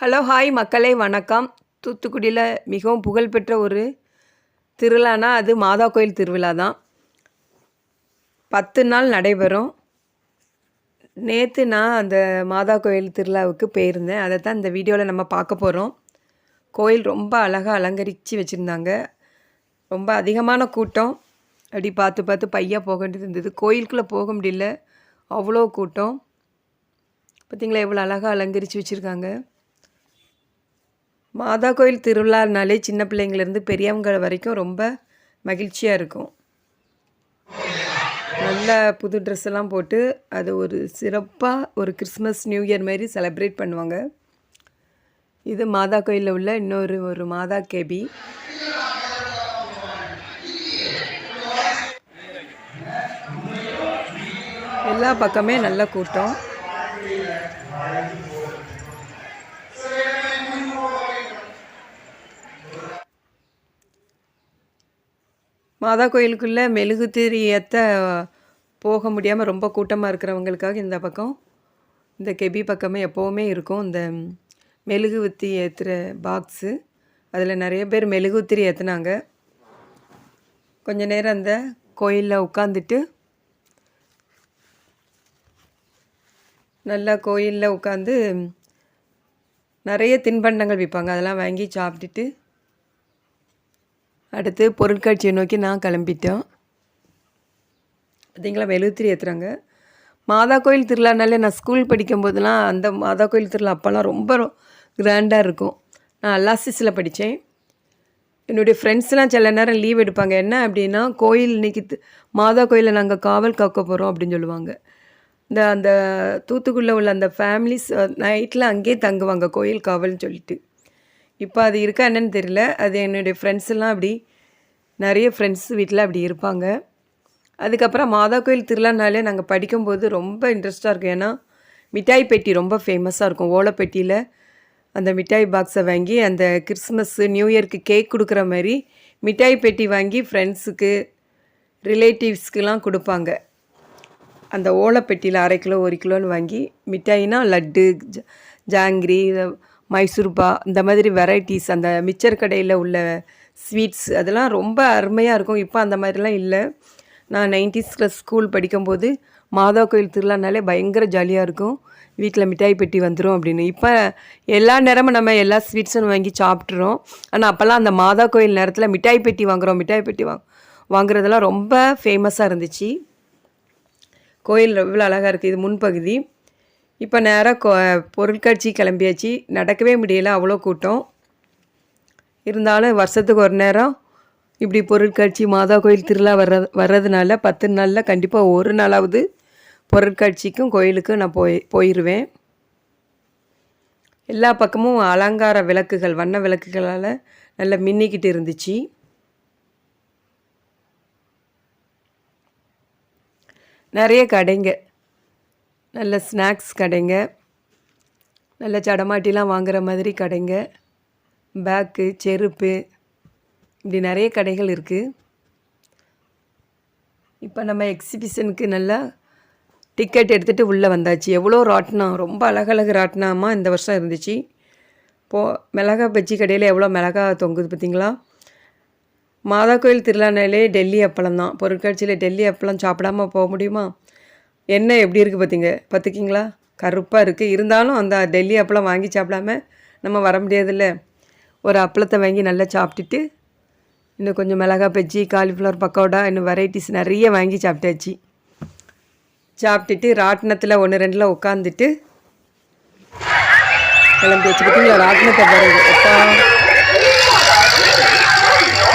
Hello hi மக்களே வணக்கம். தூத்துக்குடியில் மிகவும் புகழ்பெற்ற ஒரு திருவிழானா அது மாதா கோயில் திருவிழா தான். பத்து நாள் நடைபெறும். நேற்று நான் அந்த மாதா கோயில் திருவிழாவுக்கு போயிருந்தேன். அதை தான் இந்த வீடியோவில் நம்ம பார்க்க போகிறோம் கோயில் ரொம்ப அழகாக அலங்கரித்து வச்சுருந்தாங்க. ரொம்ப அதிகமான கூட்டம். அப்படி பார்த்து பார்த்து பையா போக வேண்டியது இருந்தது. கோயிலுக்குள்ளே போக முடியல. அவ்வளோ கூட்டம். பார்த்திங்களா எவ்வளோ அழகாக அலங்கரித்து வச்சுருக்காங்க. மாதா கோயில் திருவிழானாலே சின்ன பிள்ளைங்கள்லேருந்து பெரியவங்க வரைக்கும் ரொம்ப மகிழ்ச்சியாக இருக்கும். நல்ல புது ட்ரெஸ் எல்லாம் போட்டு அது ஒரு சிறப்பாக ஒரு கிறிஸ்மஸ் நியூ இயர் மாதிரி செலப்ரேட் பண்ணுவாங்க. இது மாதா கோயிலில் உள்ள இன்னொரு ஒரு மாதா கேபி. எல்லா பக்கமே நல்ல கூட்டம். மாதா கோயிலுக்குள்ளே மெழுகுத்திரி ஏற்ற போக முடியாமல் ரொம்ப கூட்டமாக இருக்கிறவங்களுக்காக இந்த பக்கம் இந்த கெபி பக்கமே எப்போவுமே இருக்கும். இந்த மெழுகுவத்தி ஏற்றுற பாக்ஸு அதில் நிறைய பேர் மெழுகுத்திரி ஏற்றுனாங்க கொஞ்ச நேரம் அந்த கோயிலில் உட்காந்துட்டு நல்லா கோயிலில் உட்காந்து நிறைய தின்பண்டங்கள் விற்பாங்க அதெல்லாம் வாங்கி சாப்பிட்டுட்டு அடுத்து பொருட்காட்சியை நோக்கி நான் கிளம்பிட்டோம். பார்த்தீங்களா மெழுகுத்திரி ஏற்றுறாங்க மாதா கோயில் திருவிழானாலே நான் ஸ்கூல் படிக்கும்போதெல்லாம் அந்த மாதா கோயில் திருவிழா அப்போல்லாம் ரொம்ப கிராண்டாக இருக்கும். நான் அல்லாசிஸில் படித்தேன். என்னுடைய ஃப்ரெண்ட்ஸ்லாம் சில நேரம் லீவ் எடுப்பாங்க. என்ன அப்படின்னா கோயில் இன்னைக்கு மாதா கோயிலில் நாங்கள் காவல் காக்க போகிறோம் அப்படின்னு சொல்லுவாங்க. இந்த அந்த தூத்துக்குடியில் உள்ள அந்த ஃபேமிலிஸ் நைட்டில் அங்கேயே தங்குவாங்க கோயில் காவல்னு சொல்லிட்டு. இப்போ அது இருக்கா என்னன்னு தெரியல. அது என்னுடைய ஃப்ரெண்ட்ஸ்லாம் அப்படி நிறைய ஃப்ரெண்ட்ஸ் வீட்டில் அப்படி இருப்பாங்க. அதுக்கப்புறம் மாதா கோயில் திருவிழானாலே நாங்கள் படிக்கும்போது ரொம்ப இன்ட்ரெஸ்ட்டாக இருக்கும். ஏன்னா மிட்டாய் பெட்டி ரொம்ப ஃபேமஸாக இருக்கும். ஓலைப்பெட்டியில் அந்த மிட்டாய் பாக்ஸை வாங்கி அந்த கிறிஸ்மஸ்ஸு நியூ இயர்க்கு கேக் கொடுக்குற மாதிரி மிட்டாய் பெட்டி வாங்கி ஃப்ரெண்ட்ஸுக்கு ரிலேட்டிவ்ஸ்க்கெலாம் கொடுப்பாங்க. அந்த ஓலைப்பெட்டியில் அரை கிலோ ஒரு கிலோன்னு வாங்கி மிட்டாயினா லட்டு ஜ- ஜாங்கிரி மைசூர்பா இந்த மாதிரி வெரைட்டிஸ் அந்த மிச்சர் கடையில் உள்ள ஸ்வீட்ஸ் அதெல்லாம் ரொம்ப அருமையாக இருக்கும். இப்போ அந்த மாதிரிலாம் இல்லை. நான் நைன்டிஸில் ஸ்கூல் படிக்கும்போது மாதா கோயில் திருவிழானாலே பயங்கர ஜாலியாக இருக்கும். வீட்டில் மிட்டாய் பெட்டி வந்துடும் அப்படின்னு. இப்போ எல்லா நேரமும் நம்ம எல்லா ஸ்வீட்ஸும் வாங்கி சாப்பிட்றோம் ஆனால் அப்போல்லாம் அந்த மாதா கோயில் நேரத்தில் மிட்டாய் பெட்டி வாங்குகிறோம் மிட்டாய் பெட்டி வாங் வாங்குறதெல்லாம் ரொம்ப ஃபேமஸாக இருந்துச்சு. கோயில் எவ்வளோ அழகாக இருக்குது இது முன்பகுதி. இப்போ நேராக கொ பொருட்காட்சி கிளம்பியாச்சு. நடக்கவே முடியல அவ்வளோ கூட்டம். இருந்தாலும் வருஷத்துக்கு ஒரு நேரம் இப்படி பொருட்காட்சி மாதா கோயில் திருவிழா வர்ற வர்றதுனால பத்து நாளில் கண்டிப்பாக ஒரு நாளாவது பொருட்காட்சிக்கும் கோயிலுக்கும் நான் போய் போயிடுவேன் எல்லா பக்கமும் அலங்கார விளக்குகள் வண்ண விளக்குகளால் நல்லா மின்னிக்கிட்டு இருந்துச்சு. நிறைய கடைங்க. நல்ல ஸ்நாக்ஸ் கடைங்க. நல்ல சடமாட்டிலாம் வாங்குற மாதிரி கடைங்க. பேக்கு செருப்பு இப்படி நிறைய கடைகள் இருக்குது இப்போ நம்ம எக்ஸிபிஷனுக்கு நல்லா டிக்கெட் எடுத்துகிட்டு உள்ளே வந்தாச்சு. எவ்வளோ ராட்டினம் ரொம்ப அழகழகு ராட்டினமா இந்த வருஷம் இருந்துச்சு. போ மிளகா பஜ்ஜி கடையில் எவ்வளோ மிளகா தொங்குது பார்த்தீங்களா? மாதா கோயில் திருவிழானாலே டெல்லி அப்பளம் தான் பொருட்காட்சியில் டெல்லி அப்பளம் சாப்பிடாம போக முடியுமா? எண்ணெய் எப்படி இருக்குது பார்த்தீங்க பார்த்துக்கிங்களா கருப்பாக இருக்குது இருந்தாலும் அந்த டெல்லி அப்பளம் வாங்கி சாப்பிடாம நம்ம வர முடியாதுல்ல. ஒரு அப்பளத்தை வாங்கி நல்லா சாப்பிட்டுட்டு இன்னும் கொஞ்சம் மிளகா பஜ்ஜி காலிஃப்ளவர் பக்கோடா இன்னும் வெரைட்டிஸ் நிறைய வாங்கி சாப்பிட்டாச்சு. சாப்பிட்டுட்டு ராட்டினத்தில் ஒன்று ரெண்டில் உட்காந்துட்டு கிளம்பி வச்சு ராட்டினத்தை பாருங்க.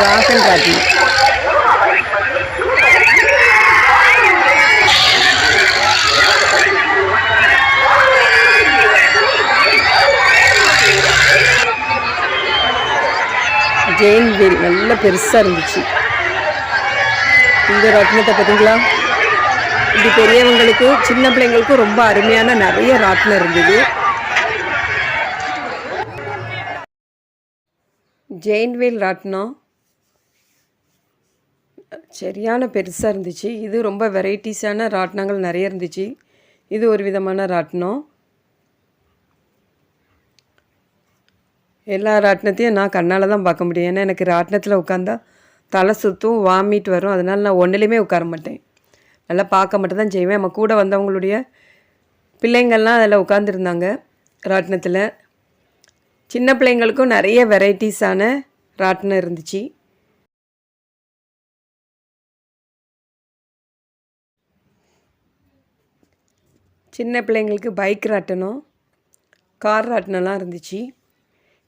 ராசன் காட்டி ஜெயின் வீல் நல்ல பெருசாக இருந்துச்சு. இந்த ரத்னத்தை பார்த்தீங்களா? இது பெரியவங்களுக்கு சின்ன பிள்ளைங்களுக்கும் ரொம்ப அருமையான நிறைய ராட்டினம் இருந்தது. ஜெயின் வீல் ராட்டினம். சரியான பெருசாக இருந்துச்சு. இது ரொம்ப வெரைட்டிஸான ராட்டினங்கள் நிறைய இருந்துச்சு. இது ஒரு விதமான ராட்டினம். எல்லா ராட்டினத்தையும் நான் கண்ணால் தான் பார்க்க முடியும். ஏன்னா எனக்கு ராட்டினத்தில் உட்காந்தா தலை சுற்றும் வாமிட் வரும். அதனால் நான் ஒன்றுலையுமே உட்கார மாட்டேன். நல்லா பார்க்க மட்டும் தான் செய்வேன். நம்ம கூட வந்தவங்களுடைய பிள்ளைங்கள்லாம் அதில் உட்காந்துருந்தாங்க ராட்டினத்தில். சின்ன பிள்ளைங்களுக்கும் நிறைய வெரைட்டிஸான ராட்டினம் இருந்துச்சு. சின்ன பிள்ளைங்களுக்கு பைக் ராட்டினம் கார் ராட்டினம்லாம் இருந்துச்சு.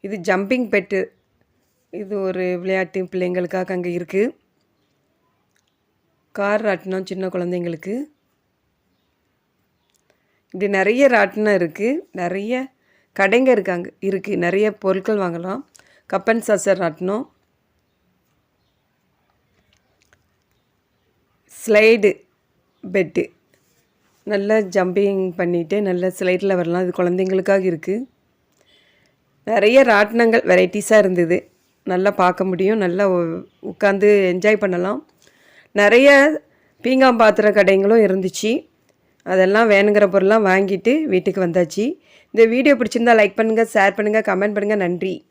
இது ஜம்பிங் பெட்டு இது ஒரு விளையாட்டு பிள்ளைங்களுக்காக அங்கே இருக்குது கார் ராட்டினம் சின்ன குழந்தைங்களுக்கு. இப்படி நிறைய ராட்டினம் இருக்குது நிறைய கடைங்க இருக்காங்க இருக்குது நிறைய பொருட்கள் வாங்கலாம். கப்பன் சாசர் ராட்டினம். ஸ்லைடு பெட்டு நல்லா ஜம்பிங் பண்ணிவிட்டு நல்ல ஸ்லைடில் வரலாம். இது குழந்தைங்களுக்காக இருக்குது நிறைய ராட்டினங்கள் வெரைட்டிஸாக இருந்தது. நல்லா பார்க்க முடியும். நல்லா உட்காந்து என்ஜாய் பண்ணலாம். நிறைய பீங்காம் பாத்திர கடைங்களும் இருந்துச்சு. அதெல்லாம் வேணுங்கிற பொருள்லாம் வாங்கிட்டு வீட்டுக்கு வந்தாச்சு. இந்த வீடியோ பிடிச்சிருந்தா லைக் பண்ணுங்கள் ஷேர் பண்ணுங்கள் கமெண்ட் பண்ணுங்கள் நன்றி.